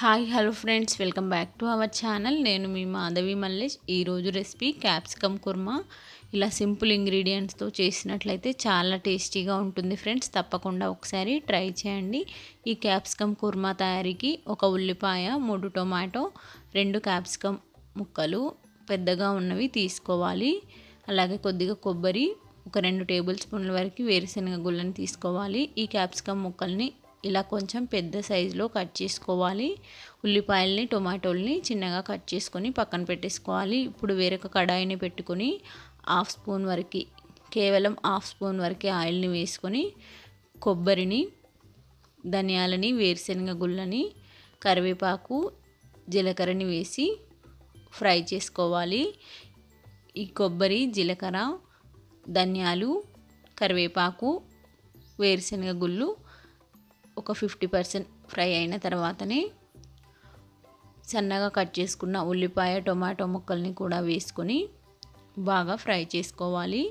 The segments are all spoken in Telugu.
Hi hello friends welcome back to our channel. నేను మీ మాధవి మల్లేష్. ఈరోజు రెసిపీ క్యాప్సికమ్ కుర్మా. ఇలా సింపుల్ ఇంగ్రీడియంట్స్తో చేసినట్లయితే చాలా టేస్టీగా ఉంటుంది ఫ్రెండ్స్. తప్పకుండా ఒకసారి ట్రై చేయండి. ఈ క్యాప్సికమ్ కుర్మా తయారీకి ఒక ఉల్లిపాయ మూడు టొమాటో రెండు క్యాప్సికమ్ ముక్కలు పెద్దగా ఉన్నవి తీసుకోవాలి. అలాగే కొద్దిగా కొబ్బరి ఒక రెండు టేబుల్ స్పూన్ల వరకు వేరుశనగ గుళ్ళని తీసుకోవాలి. ఈ క్యాప్సికమ్ ముక్కల్ని ఇలా కొంచెం పెద్ద సైజులో కట్ చేసుకోవాలి. ఉల్లిపాయల్ని టొమాటోల్ని చిన్నగా కట్ చేసుకొని పక్కన పెట్టేసుకోవాలి. ఇప్పుడు వేరొక కడాయిని పెట్టుకొని హాఫ్ స్పూన్ వరకు కేవలం హాఫ్ స్పూన్ వరకే ఆయిల్ని వేసుకొని కొబ్బరిని ధనియాలని వేరుశనగ గుళ్ళని కరివేపాకు జీలకర్రని వేసి ఫ్రై చేసుకోవాలి. ఈ కొబ్బరి జీలకర్ర ధనియాలు కరివేపాకు వేరుశనగ గుళ్ళు ఒక ఫిఫ్టీ పర్సెంట్ ఫ్రై అయిన తర్వాతనే సన్నగా కట్ చేసుకున్న ఉల్లిపాయ టొమాటో ముక్కల్ని కూడా వేసుకొని బాగా ఫ్రై చేసుకోవాలి.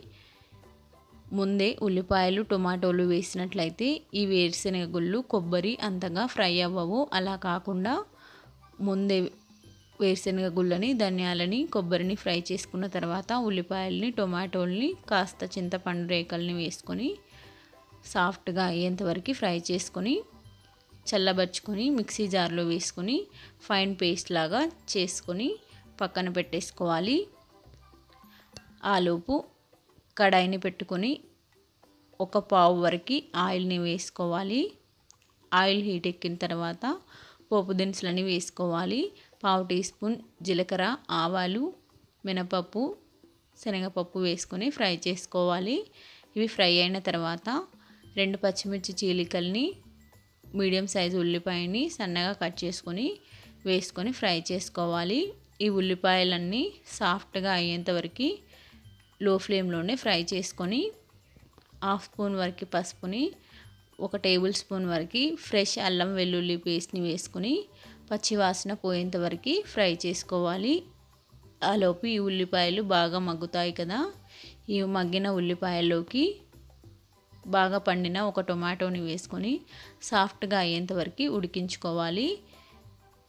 ముందే ఉల్లిపాయలు టొమాటోలు వేసినట్లయితే ఈ వేరుశనగ గుళ్ళు కొబ్బరి అంతగా ఫ్రై అవ్వవు. అలా కాకుండా ముందే వేరుశనగ గుళ్ళని ధనియాలని కొబ్బరిని ఫ్రై చేసుకున్న తర్వాత ఉల్లిపాయల్ని టొమాటోల్ని కాస్త చింతపండు రేకల్ని వేసుకొని సాఫ్ట్గా అయ్యేంతవరకు ఫ్రై చేసుకొని చల్లబరుచుకొని మిక్సీ జార్లో వేసుకొని ఫైన్ పేస్ట్ లాగా చేసుకొని పక్కన పెట్టేసుకోవాలి. ఆలోపు కడాయిని పెట్టుకొని ఒక పావు వరకు ఆయిల్ని వేసుకోవాలి. ఆయిల్ హీట్ ఎక్కిన తర్వాత పోపు దినుసులని వేసుకోవాలి. పావు టీ స్పూన్ జీలకర్ర ఆవాలు మినపప్పు శనగపప్పు వేసుకొని ఫ్రై చేసుకోవాలి. ఇవి ఫ్రై అయిన తర్వాత రెండు పచ్చిమిర్చి చీలికల్ని మీడియం సైజు ఉల్లిపాయని సన్నగా కట్ చేసుకొని వేసుకొని ఫ్రై చేసుకోవాలి. ఈ ఉల్లిపాయలన్నీ సాఫ్ట్గా అయ్యేంతవరకు లో ఫ్లేమ్లోనే ఫ్రై చేసుకొని హాఫ్ స్పూన్ వరకు పసుపుని ఒక టేబుల్ స్పూన్ వరకు ఫ్రెష్ అల్లం వెల్లుల్లి పేస్ట్ని వేసుకొని పచ్చివాసన పోయేంత వరకు ఫ్రై చేసుకోవాలి. ఆలోపు ఈ ఉల్లిపాయలు బాగా మగ్గుతాయి కదా ఈ మగ్గిన ఉల్లిపాయల్లోకి బాగా పండిన ఒక టొమాటోని వేసుకొని సాఫ్ట్గా అయ్యేంత వరకు ఉడికించుకోవాలి.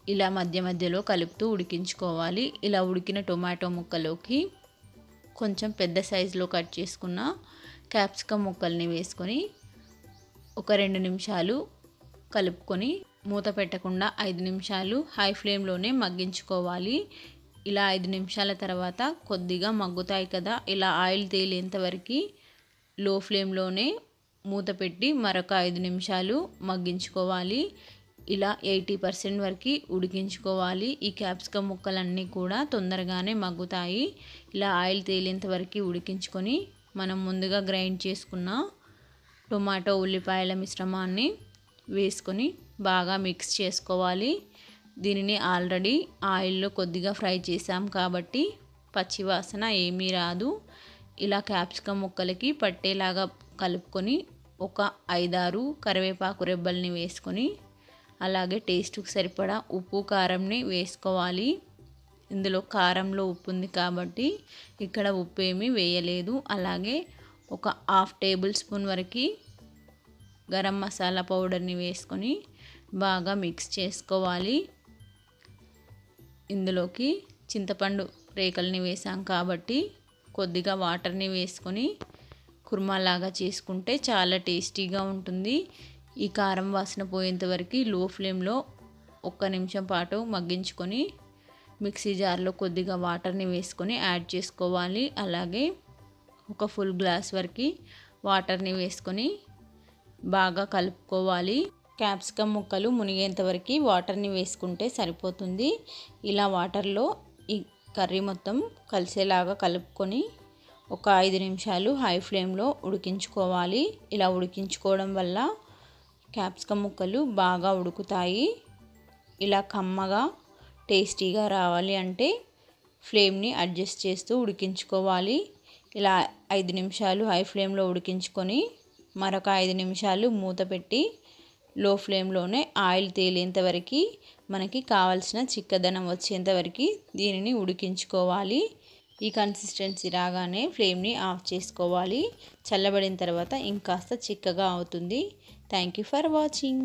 ఇలా మధ్య మధ్యలో కలుపుతూ ఉడికించుకోవాలి. ఇలా ఉడికిన టొమాటో ముక్కలోకి కొంచెం పెద్ద సైజులో కట్ చేసుకున్న క్యాప్సికమ్ ముక్కల్ని వేసుకొని ఒక రెండు నిమిషాలు కలుపుకొని మూత పెట్టకుండా ఐదు నిమిషాలు హై ఫ్లేమ్లోనే మగ్గించుకోవాలి. ఇలా ఐదు నిమిషాల తర్వాత కొద్దిగా మగ్గుతాయి కదా ఇలా ఆయిల్ తేలేంత వరకు లో ఫ్లేమ్లోనే మూత పెట్టి మరొక ఐదు నిమిషాలు మగ్గించుకోవాలి. ఇలా ఎయిటీ పర్సెంట్ వరకు ఉడికించుకోవాలి. ఈ క్యాప్సికమ్ ముక్కలన్నీ కూడా తొందరగానే మగ్గుతాయి. ఇలా ఆయిల్ తేలేంత వరకు ఉడికించుకొని మనం ముందుగా గ్రైండ్ చేసుకున్న టొమాటో ఉల్లిపాయల మిశ్రమాన్ని వేసుకొని బాగా మిక్స్ చేసుకోవాలి. దీనిని ఆల్రెడీ ఆయిల్లో కొద్దిగా ఫ్రై చేసాం కాబట్టి పచ్చివాసన ఏమీ రాదు. ఇలా క్యాప్సికమ్ ముక్కలకి పట్టేలాగా కలుపుకొని ఒక ఐదారు కరివేపాకు రెబ్బల్ని వేసుకొని అలాగే టేస్ట్కి సరిపడా ఉప్పు కారంని వేసుకోవాలి. ఇందులో కారంలో ఉప్పు ఉంది కాబట్టి ఇక్కడ ఉప్పు ఏమీ వేయలేదు. అలాగే ఒక హాఫ్ టేబుల్ స్పూన్ వరకు గరం మసాలా పౌడర్ని వేసుకొని బాగా మిక్స్ చేసుకోవాలి. ఇందులోకి చింతపండు రేకల్ని వేసాం కాబట్టి కొద్దిగా వాటర్ని వేసుకొని కుర్మాలాగా చేసుకుంటే చాలా టేస్టీగా ఉంటుంది. ఈ కారం వాసన పోయేంత వరకు లో ఫ్లేమ్లో ఒక్క నిమిషం పాటు మగ్గించుకొని మిక్సీ జార్లో కొద్దిగా వాటర్ని వేసుకొని యాడ్ చేసుకోవాలి. అలాగే ఒక ఫుల్ గ్లాస్ వరకు వాటర్ని వేసుకొని బాగా కలుపుకోవాలి. క్యాప్సికమ్ ముక్కలు మునిగేంత వరకు వాటర్ని వేసుకుంటే సరిపోతుంది. ఇలా వాటర్లో ఈ కర్రీ మొత్తం కలిసేలాగా కలుపుకొని ఒక ఐదు నిమిషాలు హై ఫ్లేమ్లో ఉడికించుకోవాలి. ఇలా ఉడికించుకోవడం వల్ల క్యాప్సికమ్ ముక్కలు బాగా ఉడుకుతాయి. ఇలా కమ్మగా టేస్టీగా రావాలి అంటే ఫ్లేమ్ని అడ్జస్ట్ చేస్తూ ఉడికించుకోవాలి. ఇలా ఐదు నిమిషాలు హై ఫ్లేమ్లో ఉడికించుకొని మరొక ఐదు నిమిషాలు మూత పెట్టి లో ఫ్లేమ్లోనే ఆయిల్ తేలేంత వరకు మనకి కావాల్సిన చిక్కదనం వచ్చేంత వరకు దీనిని ఉడికించుకోవాలి. ఈ కన్సిస్టెన్సీ రాగానే ఫ్లేమ్ని ఆఫ్ చేసుకోవాలి. చల్లబడిన తర్వాత ఇంకాస్త చిక్కగా అవుతుంది. Thank you for watching